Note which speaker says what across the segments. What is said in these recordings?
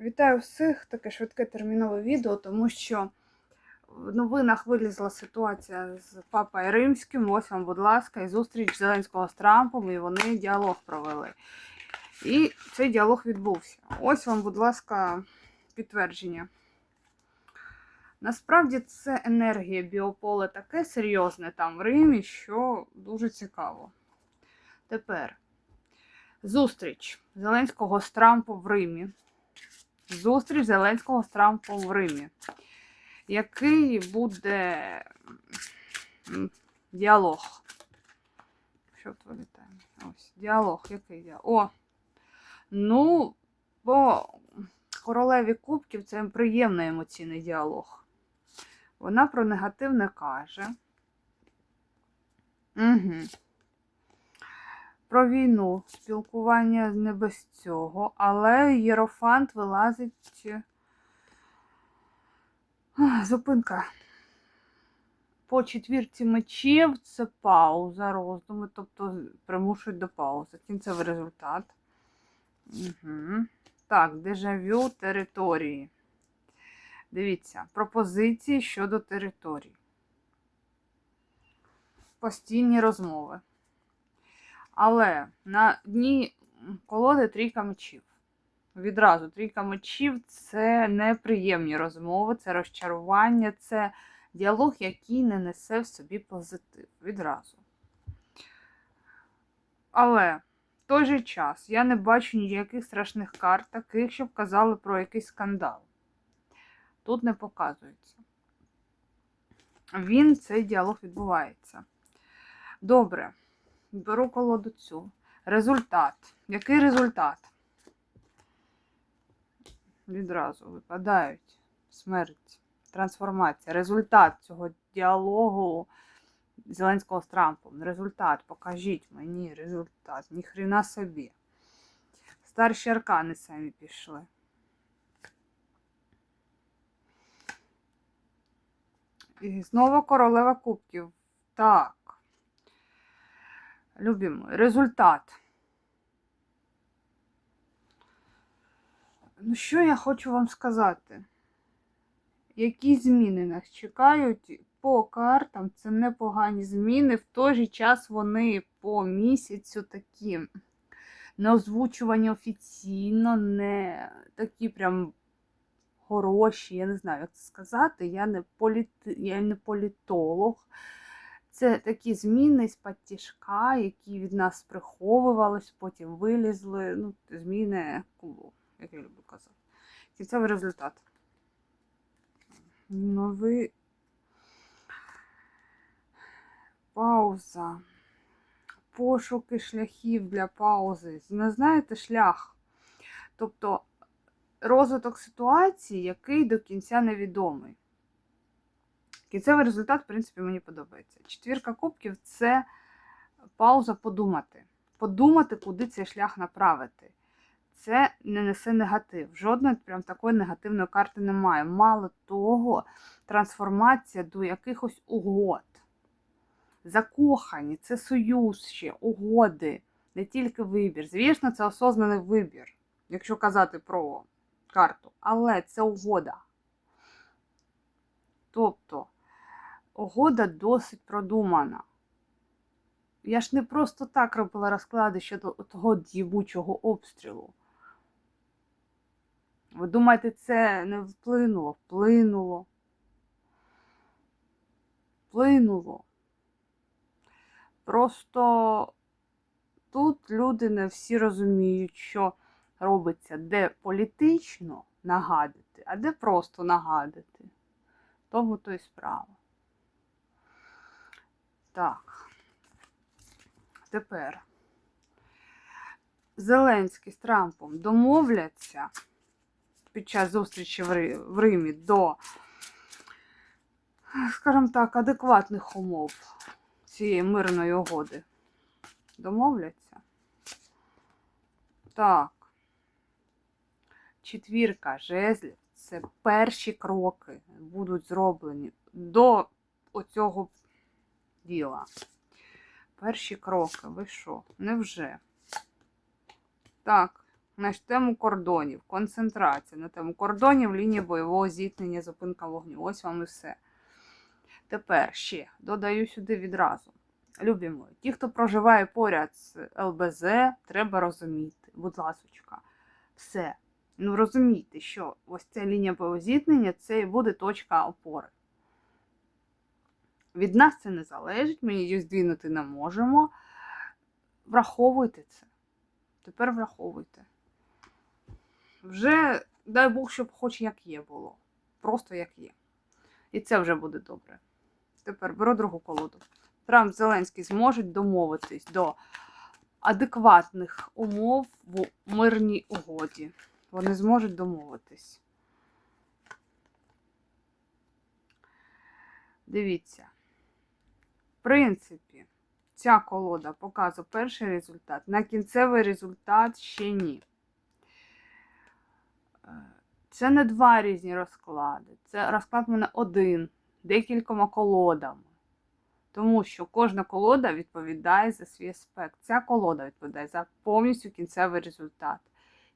Speaker 1: Вітаю всіх! Таке швидке термінове відео, тому що в новинах вилізла ситуація з папою римським. Ось вам, будь ласка, і зустріч Зеленського з Трампом, і вони діалог провели. І цей діалог відбувся. Ось вам, будь ласка, підтвердження. Насправді це енергія біополе таке серйозне там в Римі, що дуже цікаво. Тепер зустріч Зеленського з Трампом в Римі. Зустріч Зеленського з Трампом в Римі. Який буде діалог? Що тут вилітає? Ось, діалог, який діалог? О! Ну, по королеві кубків це приємний емоційний діалог. Вона про негативне каже. Угу. Про війну спілкування не без цього, але Єрофант вилазить. Зупинка. По четвірці мечів це пауза, роздуми, тобто примушують до паузи. Кінцевий результат. Угу. Так, дежавю території. Дивіться, пропозиції щодо територій. Постійні розмови. Але на дні колоди трійка мечів. Відразу трійка мечів це неприємні розмови, це розчарування, це діалог, який не несе в собі позитив. Відразу. Але в той же час я не бачу ніяких страшних карт, таких, щоб казали про якийсь скандал. Тут не показується. Він, цей діалог відбувається. Добре. Беру колоду цю. Результат. Який результат? Відразу випадають. Смерть, трансформація. Результат цього діалогу Зеленського з Трампом. Результат. Покажіть мені результат. Ніхрена собі. Старші аркани самі пішли. І знову королева кубків. Так. Любимо. Результат. Ну, що я хочу вам сказати? Які зміни нас чекають по картам? Це непогані зміни. В той же час вони по місяцю такі не озвучувані офіційно, не такі прям хороші. Я не знаю, як це сказати. Я не, політи... я не політолог. Це такі зміни з патішка, які від нас приховувались, потім вилізли. Ну, зміни кулу, як я люблю казати. Кінцевий результат. Новий пауза. Пошуки шляхів для паузи. Не знаєте шлях. Тобто розвиток ситуації, який до кінця невідомий. Кінцевий результат, в принципі, мені подобається. Четвірка кубків це пауза подумати. Подумати, куди цей шлях направити. Це не несе негатив. Жодної прям такої негативної карти немає. Мало того, трансформація до якихось угод. Закохані, це союз ще, угоди, не тільки вибір. Звісно, це осознаний вибір, якщо казати про карту. Але це угода. Тобто, угода досить продумана. Я ж не просто так робила розклади щодо того дівучого обстрілу. Ви думаєте, це не вплинуло? Вплинуло. Вплинуло. Просто тут люди не всі розуміють, що робиться де політично нагадати, а де просто нагадати. Тому то й справа. Так. Тепер Зеленський з Трампом домовляться під час зустрічі в Римі до, скажімо так, адекватних умов цієї мирної угоди. Домовляться? Так. Четвірка жезлів це перші кроки будуть зроблені до оцього діла. Перші кроки, ви що? Невже? Так, на тему кордонів, концентрація на тему кордонів, лінія бойового зіткнення, зупинка вогню. Ось вам і все. Тепер ще додаю сюди відразу. Любі мої, ті, хто проживає поряд з ЛБЗ, треба розуміти, будь ласочка, все. Ну розумійте, що ось ця лінія бойового зіткнення це і буде точка опори. Від нас це не залежить, ми її здвинути не можемо. Враховуйте це. Тепер враховуйте. Вже, дай Бог, щоб хоч як є було. Просто як є. І це вже буде добре. Тепер беру другу колоду. Трамп Зеленський зможуть домовитись до адекватних умов в мирній угоді. Вони зможуть домовитись. Дивіться. Принципі, ця колода показує перший результат. На кінцевий результат ще ні. Е, Це не два різні розклади. Це розклад в мене один, декількома колодами. Тому що кожна колода відповідає за свій аспект. Ця колода відповідає за повністю кінцевий результат.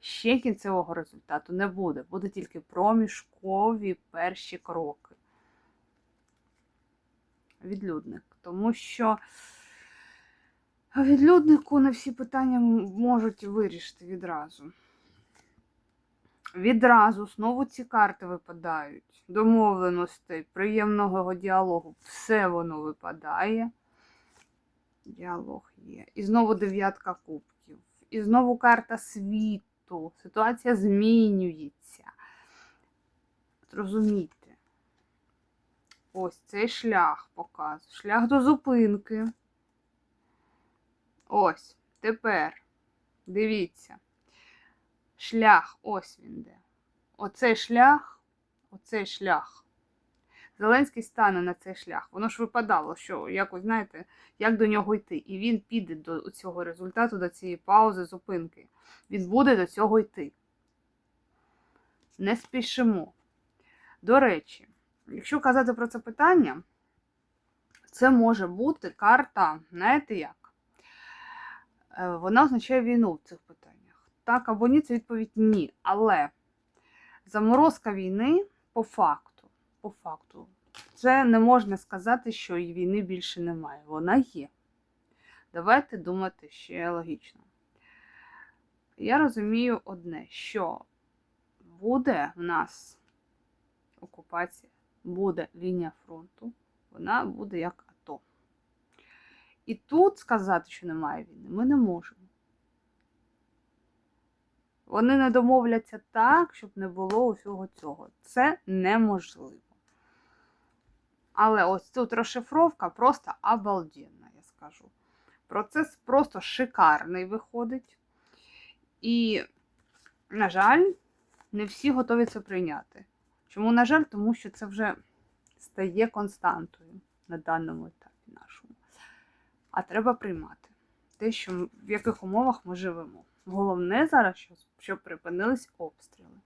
Speaker 1: Ще кінцевого результату не буде. Буде тільки проміжкові перші кроки. Відлюдник. Тому що відлюднику не всі питання можуть вирішити відразу. Відразу знову ці карти випадають. Домовленостей, приємного діалогу. Все воно випадає. Діалог є. І знову дев'ятка кубків. І знову карта світу. Ситуація змінюється. Зрозумійте. Ось цей шлях показує. Шлях до зупинки. Ось. Тепер. Дивіться. Шлях, ось він де. Оцей шлях, оцей шлях. Зеленський стане на цей шлях. Воно ж випадало, що якось, знаєте, як до нього йти. І він піде до цього результату, до цієї паузи, зупинки. Він буде до цього йти. Не спішимо. До речі, якщо казати про це питання, це може бути карта, знаєте як? Е, Вона означає війну в цих питаннях. Так або ні, це відповідь ні. Але заморозка війни по факту, по факту, це не можна сказати, що і війни більше немає. Вона є. Давайте думати ще логічно. Я розумію одне, що буде в нас окупація, буде лінія фронту, вона буде як АТО. І тут сказати, що немає війни, ми не можемо. Вони не домовляться так, щоб не було усього цього. Це неможливо. Але ось тут розшифровка просто обалденна, я скажу. Процес просто шикарний виходить. І, на жаль, не всі готові це прийняти. Чому, на жаль, тому що це вже стає константою на даному етапі нашому. А треба приймати те, що, в яких умовах ми живемо. Головне зараз, щоб припинились обстріли.